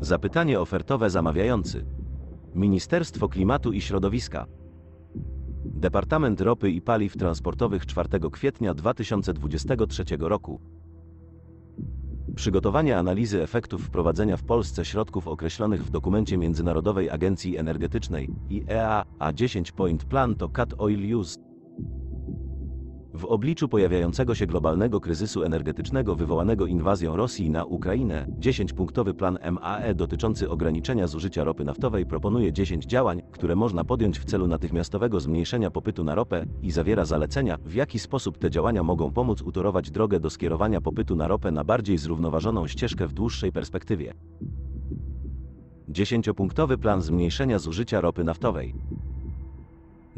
Zapytanie ofertowe zamawiający. Ministerstwo Klimatu i Środowiska. Departament Ropy i Paliw Transportowych 4 kwietnia 2023 roku. Przygotowanie analizy efektów wprowadzenia w Polsce środków określonych w dokumencie Międzynarodowej Agencji Energetycznej IEA A10 Point Plan to Cut Oil Use. W obliczu pojawiającego się globalnego kryzysu energetycznego wywołanego inwazją Rosji na Ukrainę, 10-punktowy plan MAE dotyczący ograniczenia zużycia ropy naftowej proponuje 10 działań, które można podjąć w celu natychmiastowego zmniejszenia popytu na ropę i zawiera zalecenia, w jaki sposób te działania mogą pomóc utorować drogę do skierowania popytu na ropę na bardziej zrównoważoną ścieżkę w dłuższej perspektywie. 10-punktowy plan zmniejszenia zużycia ropy naftowej.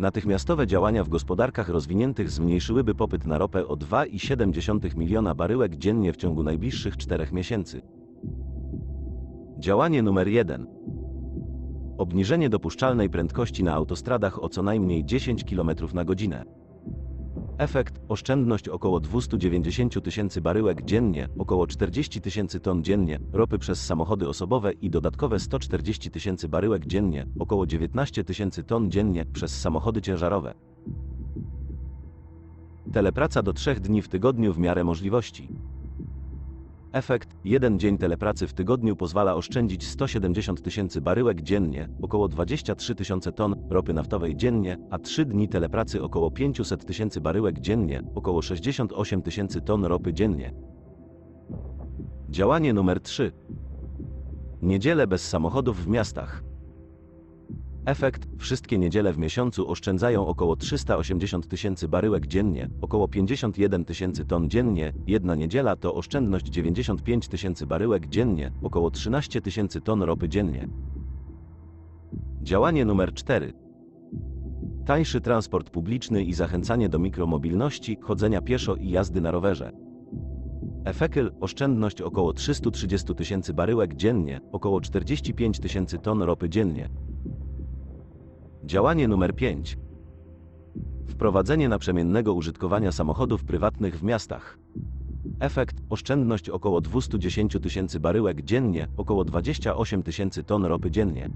Natychmiastowe działania w gospodarkach rozwiniętych zmniejszyłyby popyt na ropę o 2,7 miliona baryłek dziennie w ciągu najbliższych czterech miesięcy. Działanie numer 1. Obniżenie dopuszczalnej prędkości na autostradach o co najmniej 10 km na godzinę. Efekt oszczędność około 290 tysięcy baryłek dziennie, około 40 tysięcy ton dziennie, ropy przez samochody osobowe i dodatkowe 140 tysięcy baryłek dziennie, około 19 tysięcy ton dziennie przez samochody ciężarowe. Telepraca do 3 dni w tygodniu w miarę możliwości. Efekt: jeden dzień telepracy w tygodniu pozwala oszczędzić 170 tysięcy baryłek dziennie, około 23 tysiące ton ropy naftowej dziennie, a 3 dni telepracy około 500 tysięcy baryłek dziennie, około 68 tysięcy ton ropy dziennie. Działanie numer 3. Niedziele bez samochodów w miastach. Efekt: wszystkie niedziele w miesiącu oszczędzają około 380 tysięcy baryłek dziennie, około 51 tysięcy ton dziennie, jedna niedziela to oszczędność 95 tysięcy baryłek dziennie, około 13 tysięcy ton ropy dziennie. Działanie numer 4. Tańszy transport publiczny i zachęcanie do mikromobilności, chodzenia pieszo i jazdy na rowerze. Efekyl oszczędność około 330 tysięcy baryłek dziennie, około 45 tysięcy ton ropy dziennie. Działanie numer 5. Wprowadzenie naprzemiennego użytkowania samochodów prywatnych w miastach. Efekt oszczędność około 210 tysięcy baryłek dziennie, około 28 tysięcy ton ropy dziennie.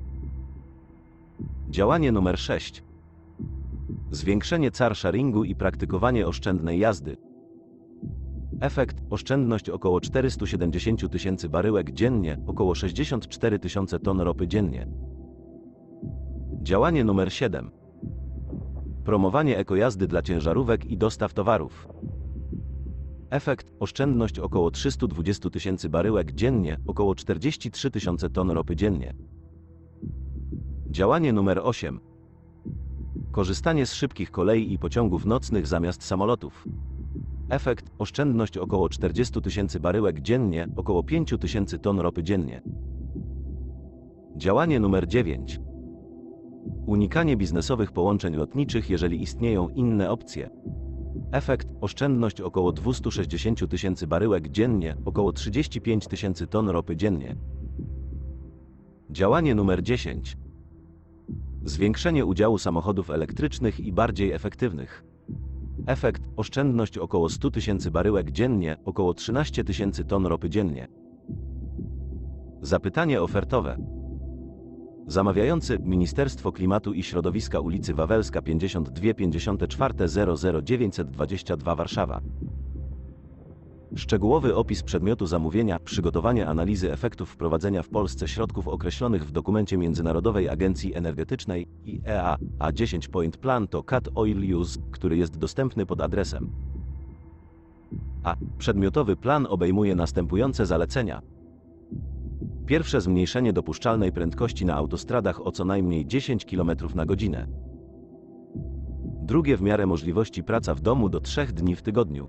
Działanie numer 6. Zwiększenie car sharingu i praktykowanie oszczędnej jazdy. Efekt oszczędność około 470 tysięcy baryłek dziennie, około 64 tysiące ton ropy dziennie. Działanie numer 7. Promowanie ekojazdy dla ciężarówek i dostaw towarów. Efekt oszczędność około 320 tysięcy baryłek dziennie, około 43 tysiące ton ropy dziennie. Działanie numer 8. Korzystanie z szybkich kolei i pociągów nocnych zamiast samolotów. Efekt oszczędność około 40 tysięcy baryłek dziennie, około 5 tysięcy ton ropy dziennie. Działanie numer 9. Unikanie biznesowych połączeń lotniczych, jeżeli istnieją inne opcje. Efekt oszczędność około 260 tysięcy baryłek dziennie, około 35 tysięcy ton ropy dziennie. Działanie numer 10. Zwiększenie udziału samochodów elektrycznych i bardziej efektywnych. Efekt oszczędność około 100 tysięcy baryłek dziennie, około 13 tysięcy ton ropy dziennie. Zapytanie ofertowe. Zamawiający Ministerstwo Klimatu i Środowiska ulicy Wawelska 52 54 00 922 Warszawa. Szczegółowy opis przedmiotu zamówienia, przygotowanie analizy efektów wprowadzenia w Polsce środków określonych w dokumencie Międzynarodowej Agencji Energetycznej IEA A10 Point Plan to Cut Oil Use, który jest dostępny pod adresem. A. Przedmiotowy plan obejmuje następujące zalecenia. Pierwsze zmniejszenie dopuszczalnej prędkości na autostradach o co najmniej 10 km na godzinę. Drugie w miarę możliwości praca w domu do 3 dni w tygodniu.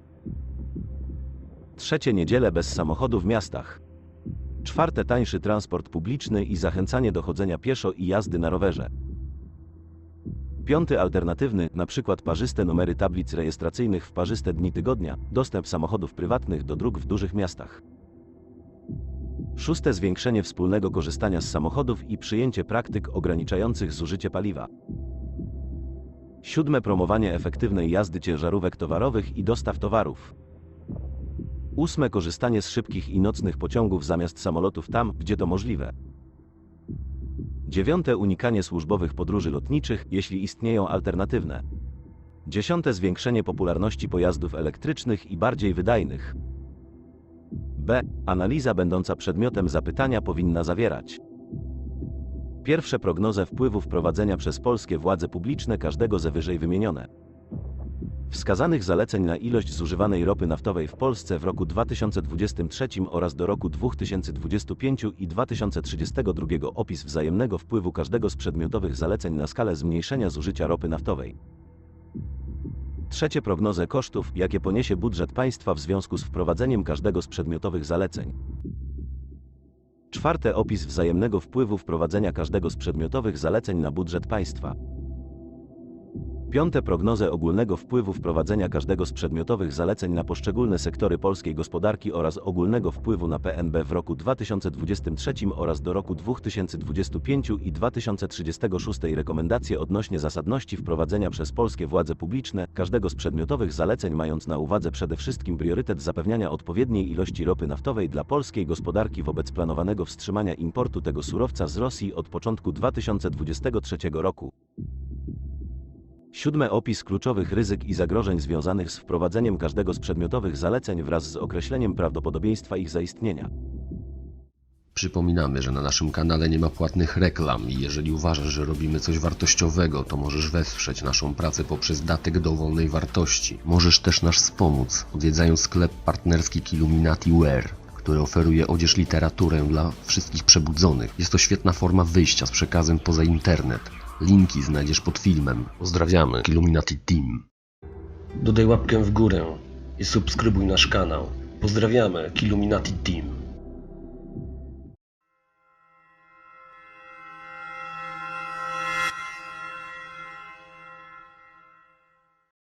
Trzecie niedzielę bez samochodu w miastach. Czwarte tańszy transport publiczny i zachęcanie do chodzenia pieszo i jazdy na rowerze. Piąty alternatywny, na przykład parzyste numery tablic rejestracyjnych w parzyste dni tygodnia, dostęp samochodów prywatnych do dróg w dużych miastach. Szóste zwiększenie wspólnego korzystania z samochodów i przyjęcie praktyk ograniczających zużycie paliwa. Siódme promowanie efektywnej jazdy ciężarówek towarowych i dostaw towarów. Ósme korzystanie z szybkich i nocnych pociągów zamiast samolotów tam, gdzie to możliwe. Dziewiąte unikanie służbowych podróży lotniczych, jeśli istnieją alternatywne. Dziesiąte zwiększenie popularności pojazdów elektrycznych i bardziej wydajnych. B. Analiza będąca przedmiotem zapytania powinna zawierać pierwsze prognozy wpływu wprowadzenia przez polskie władze publiczne każdego ze wyżej wymienione. Wskazanych zaleceń na ilość zużywanej ropy naftowej w Polsce w roku 2023 oraz do roku 2025 i 2032 opis wzajemnego wpływu każdego z przedmiotowych zaleceń na skalę zmniejszenia zużycia ropy naftowej. Trzecie prognozę kosztów, jakie poniesie budżet państwa w związku z wprowadzeniem każdego z przedmiotowych zaleceń. Czwarte opis wzajemnego wpływu wprowadzenia każdego z przedmiotowych zaleceń na budżet państwa. Piąte prognozę ogólnego wpływu wprowadzenia każdego z przedmiotowych zaleceń na poszczególne sektory polskiej gospodarki oraz ogólnego wpływu na PNB w roku 2023 oraz do roku 2025 i 2036 rekomendacje odnośnie zasadności wprowadzenia przez polskie władze publiczne każdego z przedmiotowych zaleceń mając na uwadze przede wszystkim priorytet zapewniania odpowiedniej ilości ropy naftowej dla polskiej gospodarki wobec planowanego wstrzymania importu tego surowca z Rosji od początku 2023 roku. Siódme opis kluczowych ryzyk i zagrożeń związanych z wprowadzeniem każdego z przedmiotowych zaleceń wraz z określeniem prawdopodobieństwa ich zaistnienia. Przypominamy, że na naszym kanale nie ma płatnych reklam i jeżeli uważasz, że robimy coś wartościowego, to możesz wesprzeć naszą pracę poprzez datek dowolnej wartości. Możesz też nas wspomóc, odwiedzając sklep partnerski Illuminati Wear, który oferuje odzież literaturę dla wszystkich przebudzonych. Jest to świetna forma wyjścia z przekazem poza internet. Linki znajdziesz pod filmem. Pozdrawiamy, Illuminati Team. Dodaj łapkę w górę i subskrybuj nasz kanał. Pozdrawiamy, Illuminati Team.